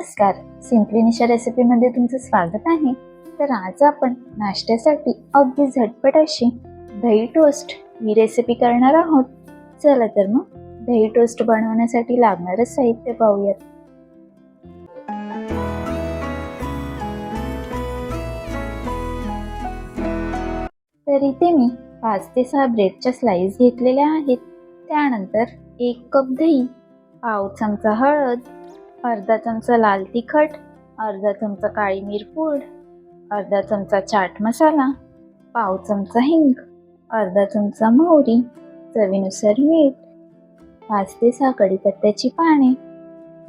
नमस्कार. सिम्पली निशा रेसिपीमध्ये तुमचं स्वागत आहे. तर आज आपण नाश्त्यासाठी अगदी झटपट अशी दही टोस्ट ही रेसिपी करणार आहोत. चला तर मग दही टोस्ट बनवण्यासाठी लागणारं साहित्य पाहूयात. तर इथे मी पाच ते सहा ब्रेडच्या स्लाईस घेतलेल्या आहेत. त्यानंतर एक कप दही पाव चमचा हळद अर्धा चमचा लाल तिखट अर्धा चमचा काळी मिरपूड अर्धा चमचा चाट मसाला पाव चमचा हिंग अर्धा चमचा मोहरी चवीनुसार मीठ पाच ते सहा कढीपत्त्याची पाने.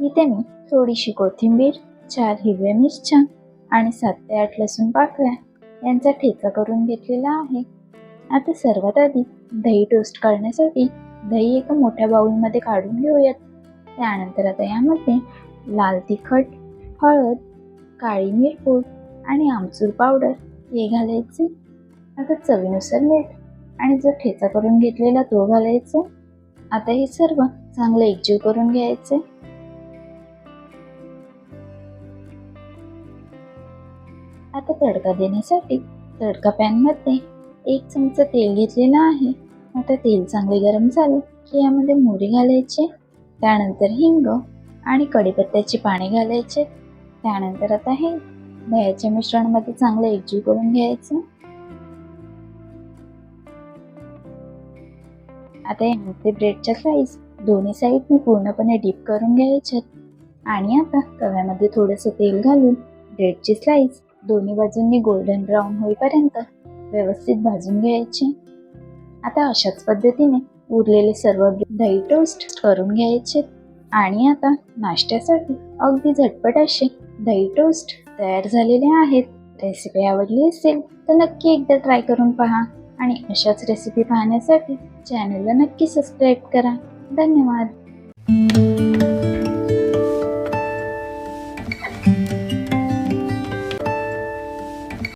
इथे मी थोडीशी कोथिंबीर चार हिरव्या मिरच्या आणि सात ते आठ लसूण पाकळ्या यांचा ठेचा करून घेतलेला आहे. आता सर्वात आधी दही टोस्ट करण्यासाठी दही एका मोठ्या बाउलमध्ये काढून घेऊयात. त्यानंतर आता यामध्ये लाल तिखट हळद काळी मिरपूड आणि आमचूर पावडर हे घालायचे. आता चवीनुसार मीठ आणि जो ठेचा करून घेतलेला तो घालायचा. आता हे सर्व चांगलं एकजीव करून घ्यायचे. आता तडका देण्यासाठी तडका पॅनमध्ये एक चमचा तेल घेतलेलं आहे. आता तेल चांगले गरम झाले की यामध्ये मोहरी घालायचे. त्यानंतर हिंग आणि कढीपत्त्याची पाने घालायचे. त्यानंतर आता हे दह्याच्या मिश्रणामध्ये चांगलं एकजीव करून घ्यायचं. आता यामध्ये ब्रेडच्या स्लाइस दोन्ही साईडने पूर्णपणे डीप करून घ्यायच्यात आणि आता तव्यामध्ये थोडंसं तेल घालून ब्रेडची स्लाइस दोन्ही बाजूंनी गोल्डन ब्राऊन होईपर्यंत व्यवस्थित भाजून घ्यायचे. आता अशाच पद्धतीने उरलेले सर्व दही टोस्ट करून घ्यायचे. आणि आता नाश्त्यासाठी अगदी झटपट असे दही टोस्ट तयार झालेले आहेत. रेसिपी आवडली असेल तर नक्की एकदा ट्राय करून पहा आणि अशाच रेसिपी पाहण्यासाठी चॅनलला नक्की सबस्क्राईब करा. धन्यवाद.